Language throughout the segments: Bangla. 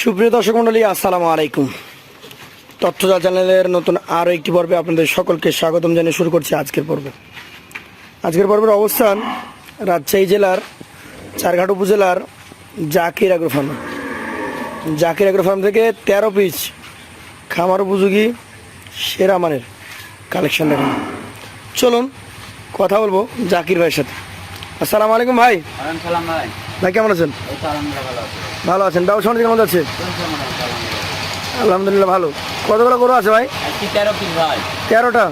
সুপ্রিয় দর্শক মন্ডলী, আসসালামু আলাইকুম। তথ্যজা চ্যানেলের নতুন আরও একটি পর্বে আপনাদের সকলকে স্বাগতম জানিয়ে শুরু করছি আজকের পর্ব। আজকের পর্বের অবস্থান রাজশাহী জেলার চারঘাট উপজেলার Zakir agro farm Zakir agro farm থেকে তেরো পিস খামার উপযোগী সেরা মানের কালেকশন দেখান চলুন কথা বলব জাকির ভাইয়ের সাথে। আসসালামু আলাইকুম ভাই। ভাই। ভাই, কেমন আছেন? ভালো আছেন। ব্যবসা বাণিজ্য কেমন মোটামুটি আলহামদুলিল্লাহ, ভালো। কতগুলো গরু আছে ভাই? তেরোটা?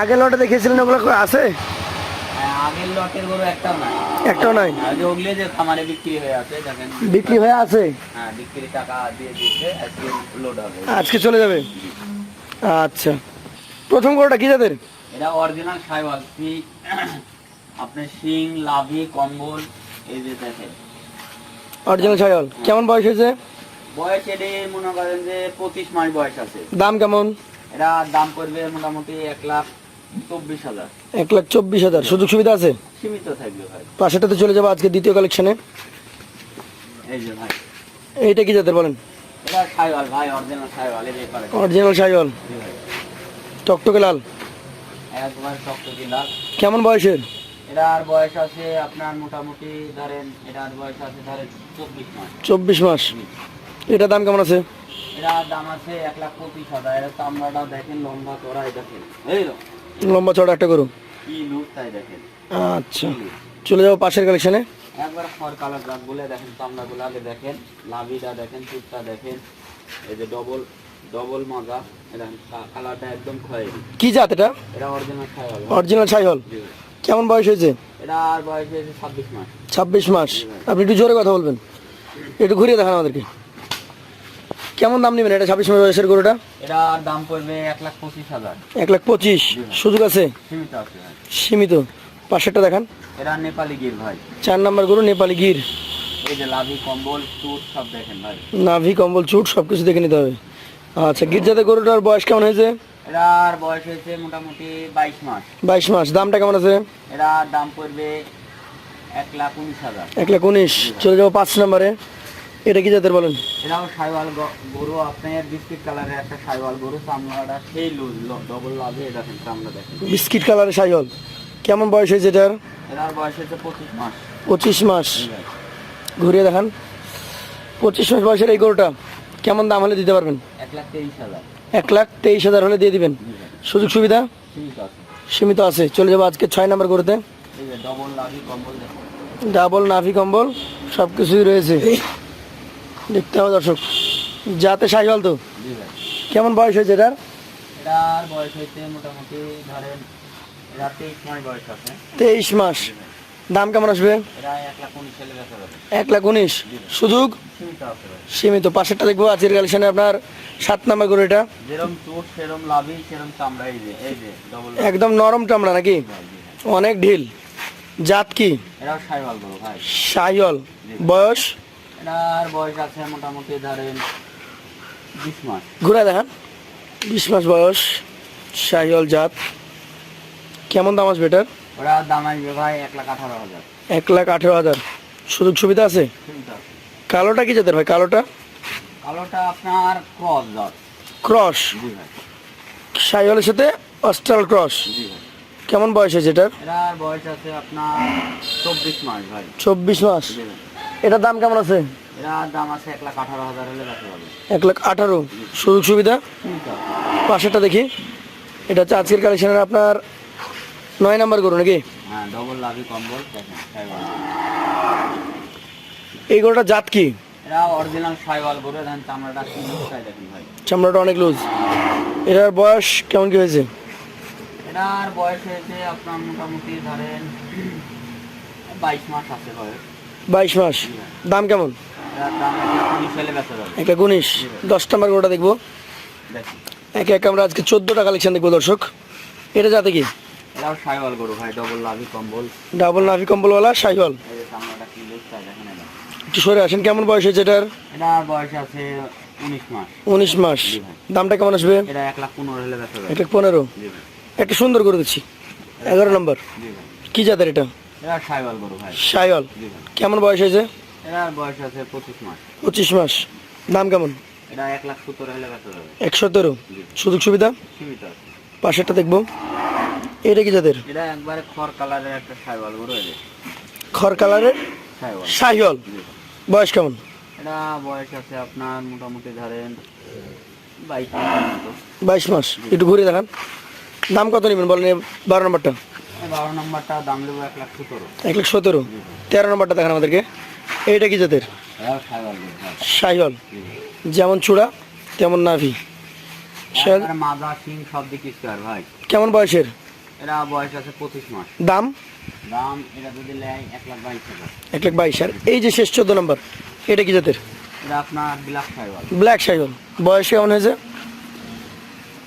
আগের লটে দেখিয়েছিলেন ওগুলো আছে? একটাও নাই। বিক্রি আছে আছে? আজকে চলে যাবে? আচ্ছা। প্রথম গরুটা শিং, লাভি, কম্বল এই যে দেখেন। অরিজিনাল ছাগল কেমন বয়স হয়েছে? বয়স এটি মনে করেন যে পঁচিশ মাস বয়স আছে। দাম কেমন? এটা দাম পড়বে মোটামুটি এক লাখ চব্বিশ হাজার। এক লাখ চব্বিশ হাজার সুযোগ সুবিধা আছে? সীমিত থাকবে ভাই। পাশেটাতে চলে যাব আজকে দ্বিতীয় কালেকশনে এই যে ভাই। এইটা কি জাতের বলেন? এটা সাইওয়াল ভাই অরিজিনাল সাইওয়াল এই অরিজিনাল টকটকে লাল। একবার শক্ত কিলার কেমন বয়সের? এটার বয়স আছে আপনার মোটামুটি ধরেন এটার বয়স আছে ধরেন চব্বিশ মাস। চব্বিশ মাস। এটা দাম কেমন আছে? এটার দাম আছে এক লাখ পঁচিশ হাজার। এর চামড়াটা দেখেন লম্বা চড়াই দেখেন। লম্বা চড়া একটা গরু? কি লুক তাই দেখেন। আচ্ছা। চলে যাব পাশের কালেকশনে একবার খড় কালার দাগ বলে দেখেন চামড়াগুলো আগে দেখেন লাভিটা দেখেন চুপটা দেখেন। এই যে ডবল ডবল মাজা। এটা কালারটা একদম খয়েরি। কি জাত এটা? এটা অরিজিনাল খাওয়াল অরিজিনাল ছাগল কেমন বয়স হয়েছে? এটার বয়স হয়েছে ছাব্বিশ মাস। ছাব্বিশ মাস। আপনি একটু জোরে কথা বলবেন। একটু ঘুরিয়ে দেখান আমাদেরকে। কেমন দাম নেবেন এটা ছাব্বিশ মাস বয়সের গরুটা? এটার দাম পড়বে এক লাখ পঁচিশ হাজার। এক লাখ পঁচিশ। সুযোগ আছে? সীমিত আছে সীমিত। পাশেরটা দেখান। এরা নেপালি গির ভাই। চার নাম্বার গরু নেপালি গির। এই যে লাভি কম্বল চুট সব দেখেন ভাই। নাভি কম্বল চুট সব কিছু দেখে নিতে হবে। আচ্ছা গির্জাতে গরুটার বয়স কেমন হয়েছে? এরার বয়স হয়েছে মোটামুটি বাইশ মাস। বাইশ মাস। দামটা কেমন আছে? এরার দাম পড়বে এক লাখ উনিশ হাজার। এক লাখ উনিশ। চলে যাব পাঁচ নাম্বারে। এটা কি জাতের বলেন? এরাও সাইওয়াল গরু আপনার বিস্কিট কালারের একটা সাইওয়াল গরু চামড়াটা সেই লুজ ডবল লাভে দেখেন চামড়া দেখেন বিস্কিট কালারের সাইহল কেমন বয়স হয়েছে এটার? এরার বয়স হয়েছে পঁচিশ মাস। পঁচিশ মাস। ঘুরিয়ে দেখান। পঁচিশ মাস বয়সের এই গরুটা। কেমন দাম হলে দিতে পারবেন? এক লাখ তেইশ হাজার। এক লাখ তেইশ হাজার হলে দিয়ে দিবেন। সুযোগ সুবিধা? সীমিত আছে। চলে যাব আজকে ছয় নম্বর যে ডবল লাভি কম্বল নাভি সব কিছুই রয়েছে। দেখতে হবে দর্শক। যাতে সাইহল তো? কেমন বয়স হয়েছে এটার? এটার বয়স হয়েছে মোটামুটি ধরেন তেইশ মাস। দাম কেমন আসবে? এক লাখ উনিশ সুযোগ? সীমিত পাশেরটা দেখব আজকের কালেকশনে আপনার সাত নাম্বার গরু এটা। একদম নরম চামড়া নাকি? অনেক ঢিল। জাত কি? সাইহল বয়স? এটার বয়স আছে মোটামুটি ধরেন ঘুরে দেখান। বিশ মাস বয়স সাইহল জাত। কেমন দাম আসবে এটার? ওরা দাম আসবে ভাই এক লাখ আঠারো হাজার। এক লাখ আঠেরো হাজার। সুযোগ সুবিধা আছে? কালোটা কি জাতের ভাই? কালোটা? কালোটা আপনার ক্রস ক্রস? জি ভাই। সাইহলের সাথে অস্ট্রাল ক্রস। জি ভাই। কেমন বয়স হয়েছে এটার? এটার বয়স আছে আপনার চব্বিশ মাস ভাই। চব্বিশ মাস। জি ভাই। এটার দাম কেমন আছে? এটার দাম আছে এক লাখ আঠারো হাজার হলে এক লাখ আঠারো। সুযোগ সুবিধা? পাশেরটা দেখি। এটা হচ্ছে আজকের কালেকশনের আপনার নয় নাম্বার গরু নাকি? হ্যাঁ ডবল লাভি কম্বল এই গরুটা জাত কি? এরা অরিজিনাল সাইওয়াল গরু দেখেন চামড়াটা ভাই। অনেক লুজ এটার বয়স কেমন কি হয়েছে? এটার বয়স হয়েছে আপনার মোটামুটি ধরেন বাইশ মাস আছে বয়স। বাইশ মাস। দাম কেমন? এক এক উনিশ। দশ নাম্বার গরুটা দেখব। একে একে আমরা আজকে চোদ্দোটা কালেকশন দেখব দর্শক। এটা যাতে কি? এরাও সাইওয়াল গরু ভাই ডবল লাভি কম্বল। ডাবল নাভি কম্বলওয়ালা সাইহল এই যে চামড়াটা কি দেখেন এটা একটু সরে আসেন কেমন বয়স হয়েছে এটার এটার বয়স আছে উনিশ মাস। উনিশ মাস। দামটা কেমন আসবে? এটা এক লাখ পনেরো হলে এক যাবে লাখ পনেরো? জি ভাই। একটা সুন্দর করে দিচ্ছি। এগারো নম্বর। জি ভাই। কি জাতের এটা? এরা সাইওয়াল গরু ভাই। জি ভাই। কেমন বয়স হয়েছে? এটার বয়স আছে পঁচিশ মাস। পঁচিশ মাস। দাম কেমন? এটা এক লাখ সত্তর হলে বেচা যাবে একশো তেরো সুযোগ সুবিধা? সীমিত আছে। পাশেরটা দেখব। এটা কি জাতের? এটা একবারে খড় কালারের একটা গরু খড় কালারের বয়স কেমন? এটা বয়স আছে আপনার মোটামুটি ধরেন বাইশ মাস একটু ঘুরে দেখান। দাম কত নেবেন বলেন বারো নম্বরটা? বারো নম্বরটা দাম নেব এক লাখ সতেরো। এক লাখ সতেরো। তেরো নম্বরটা দেখান আমাদেরকে। এইটা কি জাতের? হ্যাঁ। যেমন চূড়া তেমন নাভি। ভাই। কেমন বয়সের? এটা বয়স আছে পঁচিশ মাস। দাম? দাম এটা যদি নেয় এক লাখ বাইশ হাজার। এক লাখ বাইশ আর এই যে শেষ চোদ্দ নম্বর এটা কি জাতের? এটা আপনার বিলাক সাইওয়াল। ব্ল্যাক শাহিওল বয়স কেমন হয়েছে?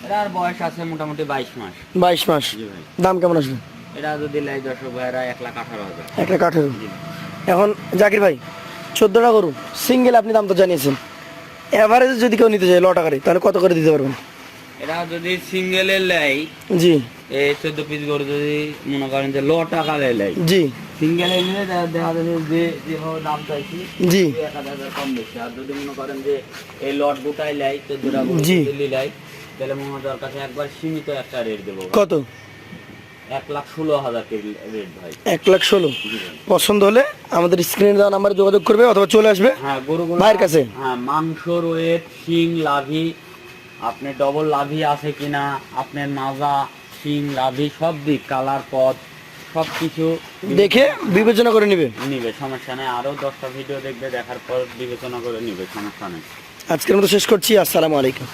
এটার বয়স আছে মোটামুটি বাইশ মাস। বাইশ মাস। ভাই। দাম কেমন আসবে? এটা যদি নেয় দর্শক ভাইরা এক লাখ আঠারো হাজার। এক লাখ আঠেরো। এখন জাকির ভাই চোদ্দোটা করুন সিঙ্গেল আপনি দাম তো জানিয়েছেন। অ্যাভারেজ যদি কেউ নিতে চায় ল টাকারে তাহলে কত করে দিতে পারবেন? এটা যদি সিঙ্গেলে নেয় জি। এই চোদ্দ পিস গরু যদি মনে করেন যে ল টাকা নেয় জি। সিঙ্গেলে নিলে দেখা যাবে যে যেভাবে দাম চাইছি জি। এক হাজার কম বেশি। আর যদি মনে করেন যে এই লট গোটাই লাই চোদ্দটা গরু জি। দিল্লি লাই তাহলে মহাজার কাছে একবার সীমিত একটা রেট দেবো কত? এক লাখ ষোলো হাজার রেট ভাই। এক লাখ ষোলো। পছন্দ হলে আমাদের স্ক্রিনে দেওয়া নাম্বারে যোগাযোগ করবে অথবা চলে আসবে হ্যাঁ গরুগুলো ভাইয়ের কাছে? হ্যাঁ মাংস ওয়েট শিং লাভি আপনি ডবল লাভি আছে কিনা আপনার মাজা শিং লাভি সব দিক কালার পথ সব কিছু দেখে বিবেচনা করে নিবে। নিবে সমস্যা নেই। আরও দশটা ভিডিও দেখবে দেখার পর বিবেচনা করে নিবে সমস্যা নেই। আজকের মতো শেষ করছি আসসালামু আলাইকুম।